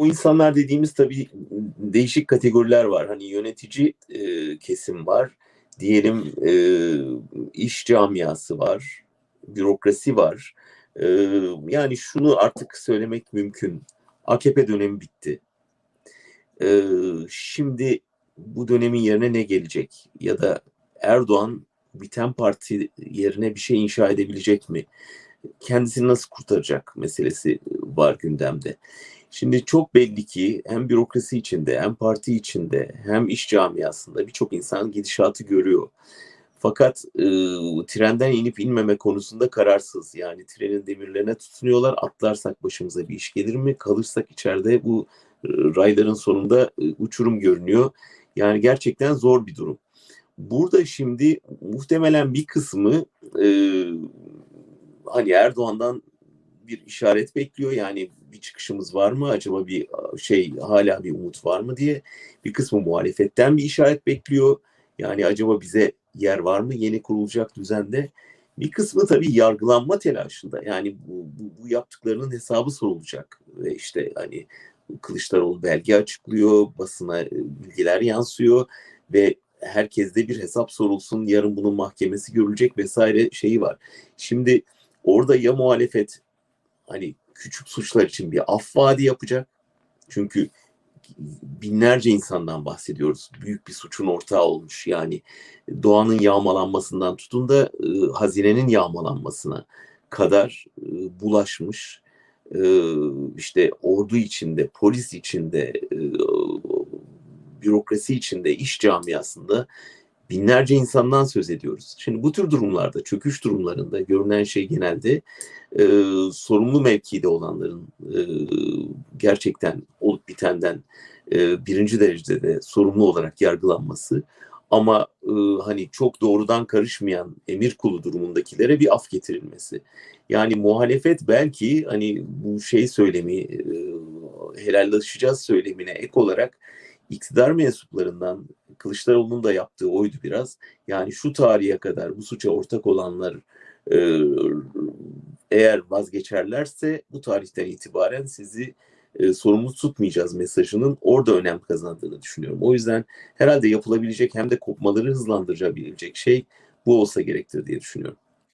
bu insanlar dediğimiz tabii değişik kategoriler var. Hani yönetici e, kesim var. Diyelim e, iş camiası var. Bürokrasi var. E, yani şunu artık söylemek mümkün. AKP dönemi bitti. E, şimdi bu dönemin yerine ne gelecek? Ya da Erdoğan biten parti yerine bir şey inşa edebilecek mi? Kendisini nasıl kurtaracak meselesi var gündemde. Şimdi çok belli ki hem bürokrasi içinde hem parti içinde hem iş camiasında birçok insan gidişatı görüyor. Fakat e, trenden inip inmeme konusunda kararsız. Yani trenin demirlerine tutunuyorlar. Atlarsak başımıza bir iş gelir mi? Kalırsak içeride bu e, rayların sonunda e, uçurum görünüyor. Yani gerçekten zor bir durum. Burada şimdi muhtemelen bir kısmı e, hani Erdoğan'dan bir işaret bekliyor. Yani bir çıkışımız var mı? Acaba bir şey hala bir umut var mı diye. Bir kısmı muhalefetten bir işaret bekliyor. Yani acaba bize yer var mı yeni kurulacak düzende? Bir kısmı tabii yargılanma telaşında. Yani bu, bu, bu yaptıklarının hesabı sorulacak. Ve işte hani Kılıçdaroğlu belge açıklıyor, basına bilgiler yansıyor ve herkeste bir hesap sorulsun, yarın bunun mahkemesi görülecek vesaire şeyi var. Şimdi orada ya muhalefet hani küçük suçlar için bir af vaadi yapacak. Çünkü binlerce insandan bahsediyoruz. Büyük bir suçun ortağı olmuş. Yani doğanın yağmalanmasından tutun da e, hazinenin yağmalanmasına kadar e, bulaşmış. E, işte ordu içinde, polis içinde, e, bürokrasi içinde, iş camiasında binlerce insandan söz ediyoruz. Şimdi bu tür durumlarda, çöküş durumlarında görünen şey genelde e, sorumlu mevkide olanların e, gerçekten olup bitenden e, birinci derecede de sorumlu olarak yargılanması ama e, hani çok doğrudan karışmayan emir kulu durumundakilere bir af getirilmesi. Yani muhalefet belki hani bu şey söylemi e, helallaşacağız söylemine ek olarak iktidar mensuplarından Kılıçdaroğlu'nun da yaptığı oydu biraz. Yani şu tarihe kadar bu suça ortak olanlar e, eğer vazgeçerlerse bu tarihten itibaren sizi e, sorumlu tutmayacağız mesajının orada önem kazandığını düşünüyorum. O yüzden herhalde yapılabilecek hem de kopmaları hızlandırabilecek şey bu olsa gerektir diye düşünüyorum.